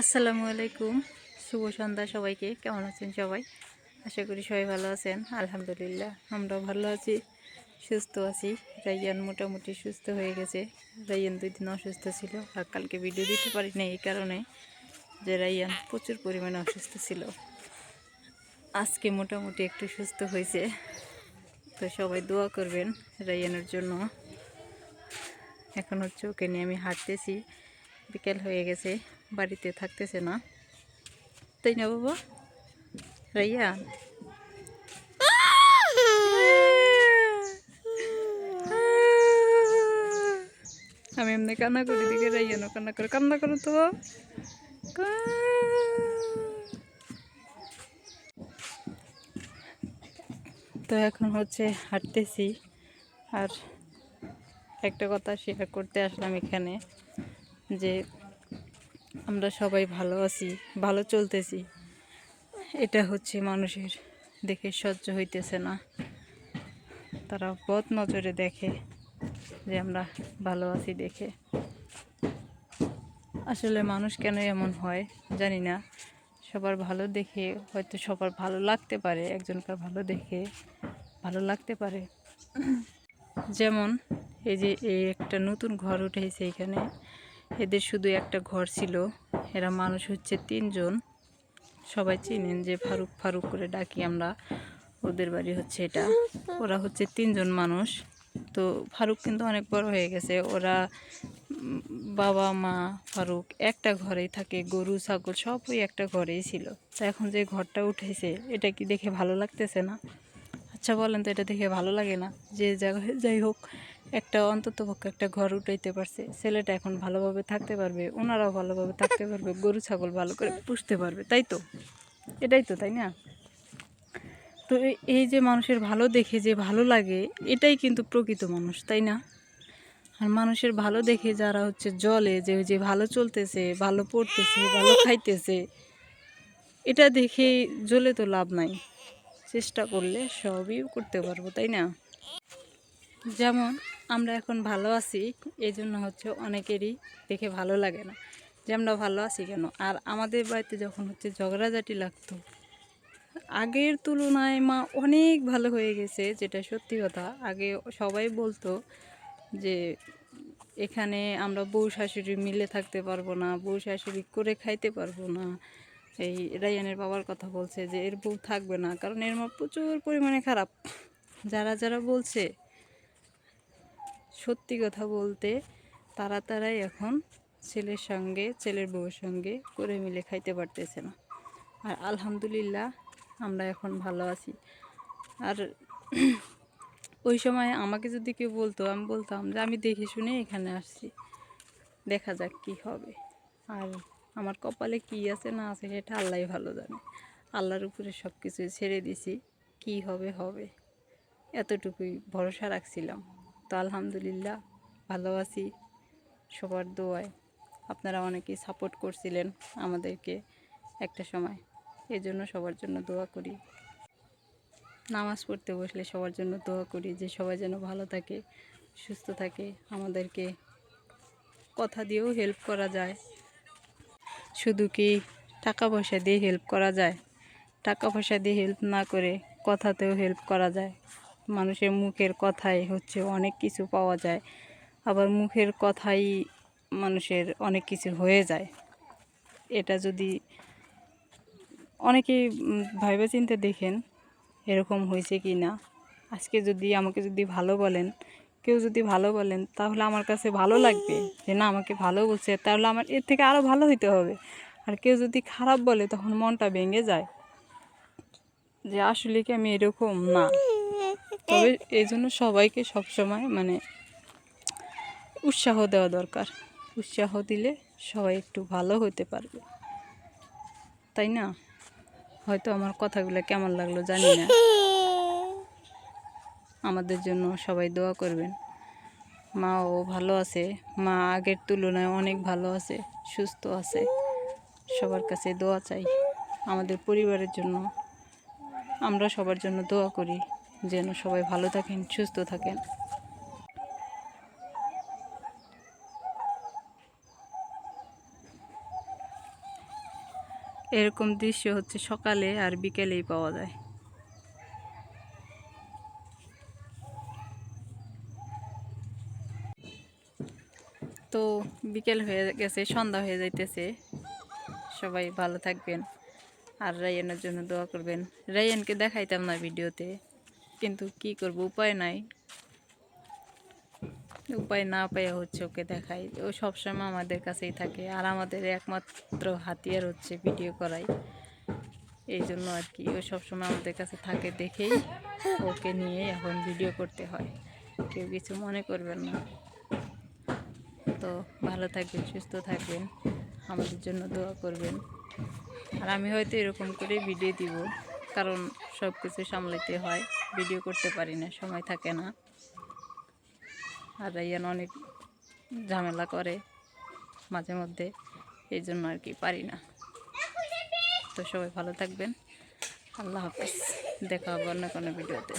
আসসালামু আলাইকুম। শুভ সন্ধ্যা সবাইকে। কেমন আছেন সবাই? আশা করি সবাই ভালো আছেন। আলহামদুলিল্লাহ, আমরাও ভালো আছি, সুস্থ আছি। রাইয়ান মোটামুটি সুস্থ হয়ে গেছে। রাইয়ান দুই দিন অসুস্থ ছিল আর কালকে ভিডিও দিতে পারি না এই কারণে যে রাইয়ান প্রচুর পরিমাণে অসুস্থ ছিল। আজকে মোটামুটি একটু সুস্থ হয়েছে। তো সবাই দোয়া করবেন রাইয়ানের জন্য। এখন হচ্ছে ওকে নিয়ে আমি হাঁটতেছি। বিকেল হয়ে গেছে। বাড়িতে থাকতেছে না। তাই না বাবা? রাইয়া আমি এমনি কান্না করি, দিকে রাইয়ানো কান্না করে। কান্না করো তো তো এখন হচ্ছে হাঁটতেছি, আর একটা কথা শেয়ার করতে আসলাম এখানে, যে আমরা সবাই ভালো আছি, ভালো চলতেছি। এটা হচ্ছে মানুষের দেখে সহ্য হইতেছে না। তারা বদ নজরে দেখে যে আমরা ভালো আছি দেখে। আসলে মানুষ কেন এমন হয় জানি না। সবার ভালো দেখে হয়তো সবার ভালো লাগতে পারে, একজনকার ভালো দেখে ভালো লাগতে পারে। যেমন এই যে এই একটা নতুন ঘর উঠেছে এখানে। এদের শুধু একটা ঘর ছিল। এরা মানুষ হচ্ছে তিনজন। সবাই চিনেন যে ফারুক ফারুক করে ডাকি আমরা। ওদের বাড়ি হচ্ছে এটা। ওরা হচ্ছে তিনজন মানুষ। তো ফারুক কিন্তু অনেক বড় হয়ে গেছে। ওরা বাবা, মা, ফারুক একটা ঘরেই থাকে। গরু, ছাগল সব ওই একটা ঘরেই ছিল। তো এখন যে ঘরটা উঠেছে, এটা কি দেখে ভালো লাগতেছে না? আচ্ছা বলেন তো এটা দেখে ভালো লাগে না? যে, যাই হোক। একটা অন্তত পক্ষে একটা ঘর উঠাইতে পারছে। ছেলেটা এখন ভালোভাবে থাকতে পারবে, ওনারাও ভালোভাবে থাকতে পারবে, গরু, ছাগল ভালো করে পুষতে পারবে, তাই তো? এটাই তো, তাই না? তো এই- যে মানুষের ভালো দেখে যে ভালো লাগে, এটাই কিন্তু প্রকৃত মানুষ, তাই না? আর মানুষের ভালো দেখে যারা হচ্ছে জলে যে যে ভালো চলতেছে, ভালো পড়তেছে, ভালো খাইতেছে, এটা দেখে জলে তো লাভ নাই। চেষ্টা করলে সবই করতে পারব, তাই না? যেমন আমরা এখন ভালো আছি এই জন্য হচ্ছে অনেকেরই দেখে ভালো লাগে না যে আমরা ভালো আছি কেন? আর আমাদের বাড়িতে যখন হচ্ছে ঝগড়াঝাটি লাগতো, আগের তুলনায় মা অনেক ভালো হয়ে গেছে, যেটা সত্যি কথা। আগে সবাই বলতো যে এখানে আমরা বউ শাশুড়ি মিলে থাকতে পারব না, বউ শাশুড়ি করে খাইতে পারব না। এই রায়ানের বাবার কথা বলছে যে এর বউ থাকবে না, কারণ এর মা প্রচুর পরিমাণে খারাপ। যারা যারা বলছে সত্যি কথা বলতে তারা তারাই এখন ছেলের সঙ্গে, ছেলের বউয়ের সঙ্গে করে মিলে খাইতে পারতেছে না। আর আলহামদুলিল্লাহ আমরা এখন ভালো আছি। আর ওই সময় আমাকে যদি কেউ বলতো, আমি বলতাম যে, আমি দেখে শুনে এখানে আসছি, দেখা যাক কি হবে। আর আমার কপালে কি আছে না আছে সেটা আল্লাহ ভালো জানে। আল্লাহর উপরে সব কিছু ছেড়ে দিছি, কি হবে হবে। এতটুকুই ভরসা রাখছিলাম। তো আলহামদুলিল্লাহ, ভালো আছি। সবার দোয়ায়। আপনারা অনেকেই সাপোর্ট করছিলেন আমাদেরকে একটা সময়। এই জন্য সবার জন্য দোয়া করি। নামাজ পড়তে বসলে সবার জন্য দোয়া করি যে সবাই যেন ভালো থাকে, সুস্থ থাকে। আমাদেরকে কথা দিয়েও হেল্প করা যায়। শুধু কি টাকা পয়সা দিয়ে হেল্প করা যায়? টাকা পয়সা দিয়ে হেল্প না করে কথাতেও হেল্প করা যায়। মানুষের মুখের কথায় হচ্ছে অনেক কিছু পাওয়া যায়। আবার মুখের কথাই মানুষের অনেক কিছু হয়ে যায়। এটা যদি অনেকেই ভাইবা চিন্তে দেখেন, এরকম হয়েছে কি না? আজকে যদি আমাকে যদি ভালো বলেন, কেউ যদি ভালো বলেন, তাহলে আমার কাছে ভালো লাগবে। যে না, আমাকে ভালো বলছে, তাহলে আমার এর থেকে আরও ভালো হইতে হবে। আর কেউ যদি খারাপ বলে, তখন মনটা ভেঙে যায়। যে আসলে কি আমি এরকম? না। তবে এই জন্য সবাইকে সবসময় মানে উৎসাহ দেওয়া দরকার। উৎসাহ দিলে সবাই একটু ভালো হতে পারবে। তাই না? হয়তো আমার কথাগুলো কেমন লাগল জানি না। আমাদের জন্য সবাই দোয়া করবেন। মা ও ভালো আছে। মা আগের তুলনায় অনেক ভালো আছে, সুস্থ আছে। সবার কাছে দোয়া চাই। আমাদের পরিবারের জন্য আমরা সবার জন্য দোয়া করি। যেন সবাই ভালো থাকেন, সুস্থ থাকেন। এরকম দৃশ্য হচ্ছে সকালে আর বিকেলেই পাওয়া যায়। তো বিকেল হয়ে গেছে, সন্ধ্যা হয়ে যাইতেছে। সবাই ভালো থাকবেন। আর রায়ানের জন্য দোয়া করবেন। রায়ানকে দেখাইতাম না ভিডিওতে। কিন্তু কি করব? উপায় নাই। উপায় না পাইয়া হচ্ছে ওকে দেখাই। ও সবসময় আমাদের কাছেই থাকে আর আমাদের একমাত্র হাতিয়ার হচ্ছে ভিডিও করাই। এই জন্য আর কি, ও সবসময় আমাদের কাছে থাকে দেখেই ওকে নিয়ে এখন ভিডিও করতে হয়। কেউ কিছু মনে করবেন না। তো ভালো থাকবেন, সুস্থ থাকবেন, আমাদের জন্য দোয়া করবেন। আর আমি হয়তো এরকম করে ভিডিও দিব, কারণ সব কিছু সামলাতে হয়। ভিডিও করতে পারি না, সময় থাকে না। আর রাইয়ান অনেক ঝামেলা করে মাঝে মধ্যে, এই জন্য আর কি পারি না। তো সবাই ভালো থাকবেন। আল্লাহ হাফিজ। দেখা হবে অন্য কোনো ভিডিওতে।